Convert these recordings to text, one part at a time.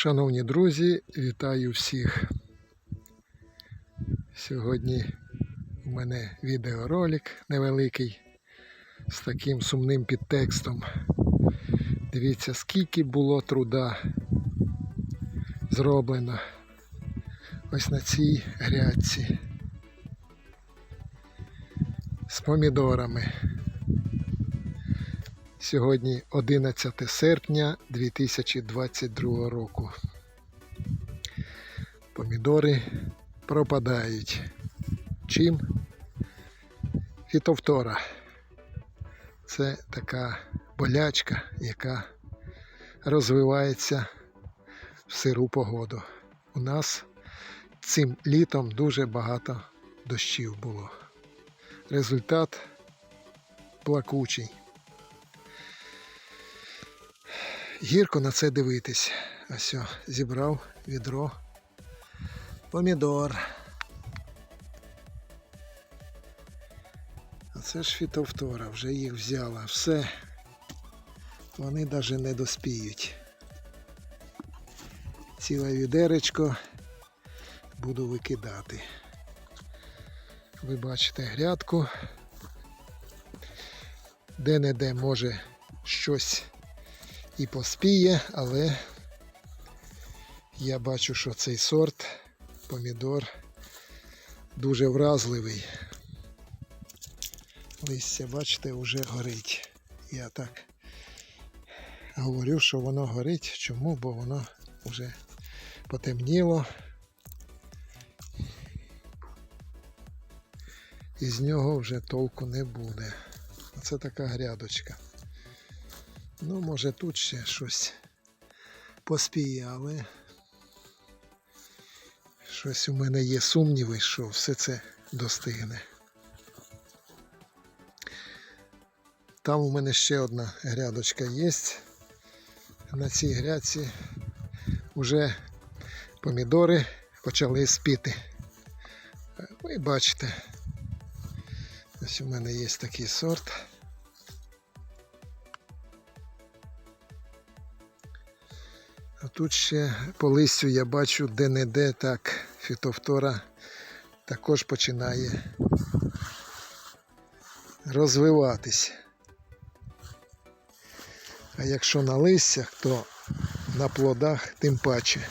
Шановні друзі, вітаю всіх. Сьогодні у мене відеоролик невеликий з таким сумним підтекстом. Дивіться, скільки було труда зроблено ось на цій грядці з помідорами. Сьогодні 11 серпня 2022 року. Помідори пропадають. Чим? Фітовтора. Це така болячка, яка розвивається в сиру погоду. У нас цим літом дуже багато дощів було. Результат плакучий. Гірко на це дивитись. Ось о, зібрав відро. Помідор. А це ж фітовтора, вже їх взяла. Все. Вони навіть не доспіють. Ціле відеречко буду викидати. Ви бачите грядку. Де-не-де може щось і поспіє, але я бачу, що цей сорт помідор дуже вразливий. Листя, бачите, вже горить. Я так говорю, що воно горить. Чому? Бо воно вже потемніло. І з нього вже толку не буде. Оце така грядочка. Ну, може тут ще щось поспіє, але щось у мене є сумніви, що все це достигне. Там у мене ще одна грядочка є. На цій грядці вже помідори почали спіти. Ви бачите, ось у мене є такий сорт. Тут ще по листю я бачу де-не-де так фітофтора також починає розвиватись. А якщо на листях, то на плодах тим паче.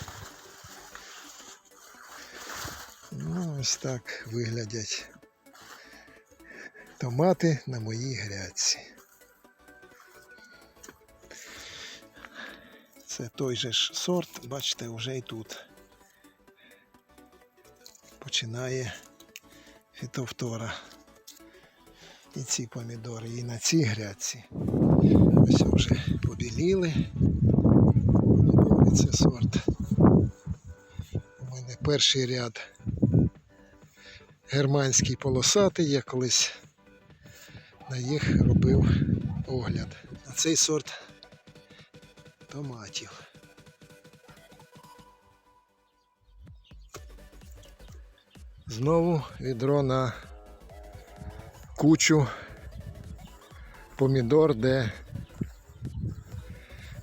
Ну, ось так виглядять томати на моїй грядці. Це той же ж сорт, бачите, вже і тут починає фітовтора. І ці помідори, і на цій грядці. Ось вже побіліли. Це сорт. У мене перший ряд германський полосатий, я колись на їх робив огляд. А цей сорт томатів. Знову відро на кучу помідор, де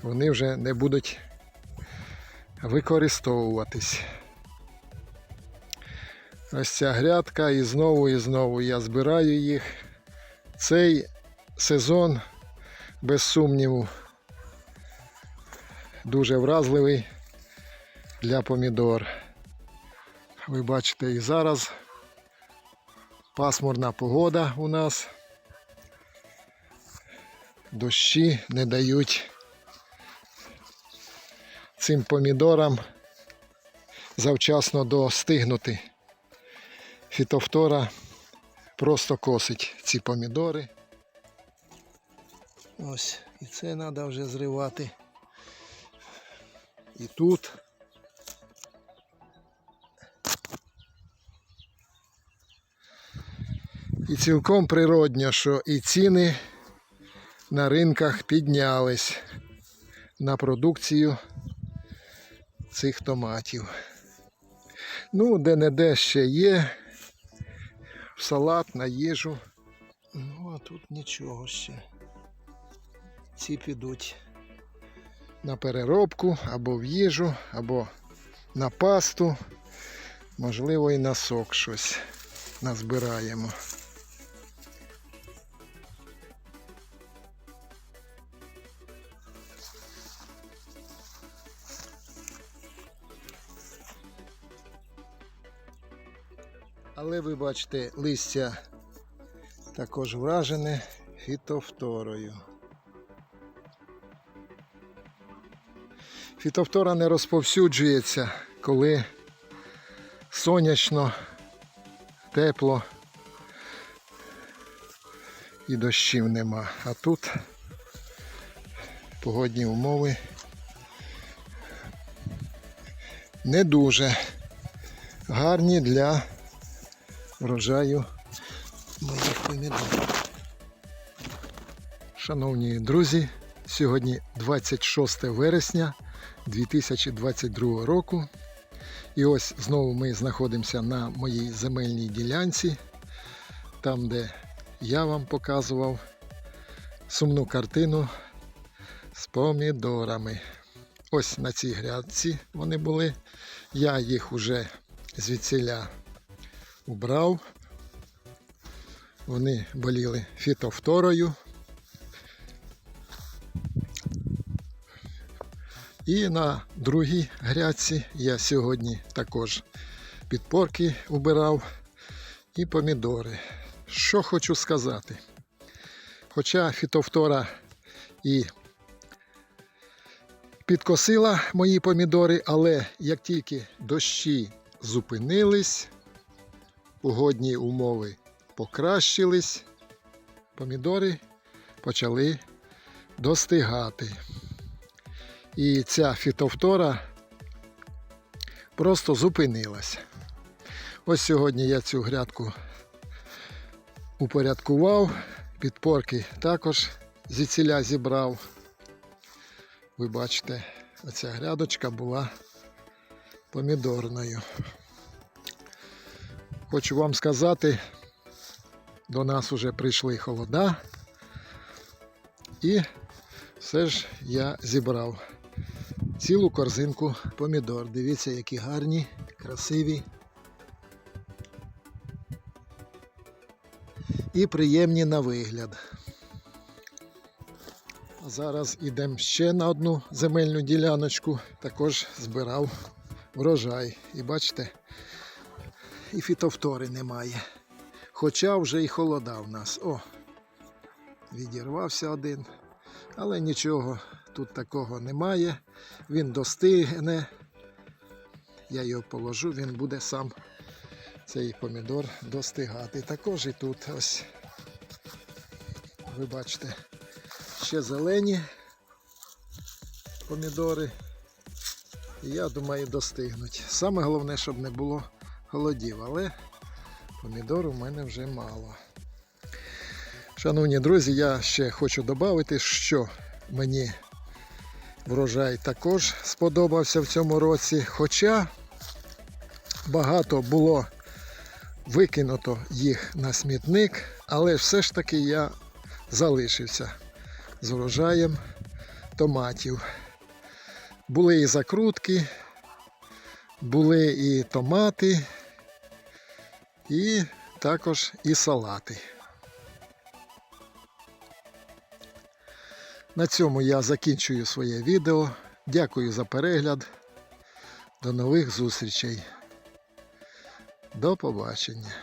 вони вже не будуть використовуватись. Ось ця грядка і знову і знову я збираю їх. Цей сезон, без сумніву, дуже вразливий для помідор. Ви бачите і зараз пасмурна погода у нас. Дощі не дають цим помідорам завчасно достигнути. Фітофтора просто косить ці помідори. Ось, і це треба вже зривати. І тут. І цілком природньо, що і ціни на ринках піднялись на продукцію цих томатів. Ну, де-не-де ще є. Салат, на їжу. Ну, а тут нічого ще. Ці підуть на переробку або в їжу, або на пасту. Можливо, і на сок щось назбираємо. Але ви бачите, листя також вражене фітофторою. Фітофтора не розповсюджується, коли сонячно, тепло і дощів нема. А тут погодні умови не дуже гарні для врожаю моїх помідорів. Шановні друзі, сьогодні 26 вересня 2022 року. І ось знову ми знаходимося на моїй земельній ділянці, там, де я вам показував сумну картину з помідорами. Ось на цій грядці вони були. Я їх уже звідсіля убрав. Вони боліли фітофторою. І на другій грядці я сьогодні також підпорки убирав і помідори. Що хочу сказати? Хоча фітофтора і підкосила мої помідори, але як тільки дощі зупинились, погодні умови покращились, помідори почали достигати. І ця фітофтора просто зупинилась. Ось сьогодні я цю грядку упорядкував, підпорки також зіціля зібрав. Ви бачите, оця грядочка була помідорною. Хочу вам сказати, до нас вже прийшли холода, і все ж я зібрав цілу корзинку помідор. Дивіться, які гарні, красиві і приємні на вигляд. Зараз йдемо ще на одну земельну діляночку, також збирав врожай. І бачите, і фітофтори немає. Хоча вже і холода в нас. О, відірвався один. Але нічого тут такого немає. Він достигне. Я його положу, він буде сам цей помідор достигати. Також і тут ось, ви бачите, ще зелені помідори. Я думаю, достигнуть. Саме головне, щоб не було холодів, але помідор у мене вже мало. Шановні друзі, я ще хочу додати, що мені врожай також сподобався в цьому році. Хоча багато було викинуто їх на смітник, але все ж таки я залишився з врожаєм томатів. Були і закрутки, були і томати, і також і салати. На цьому я закінчую своє відео. Дякую за перегляд. До нових зустрічей. До побачення.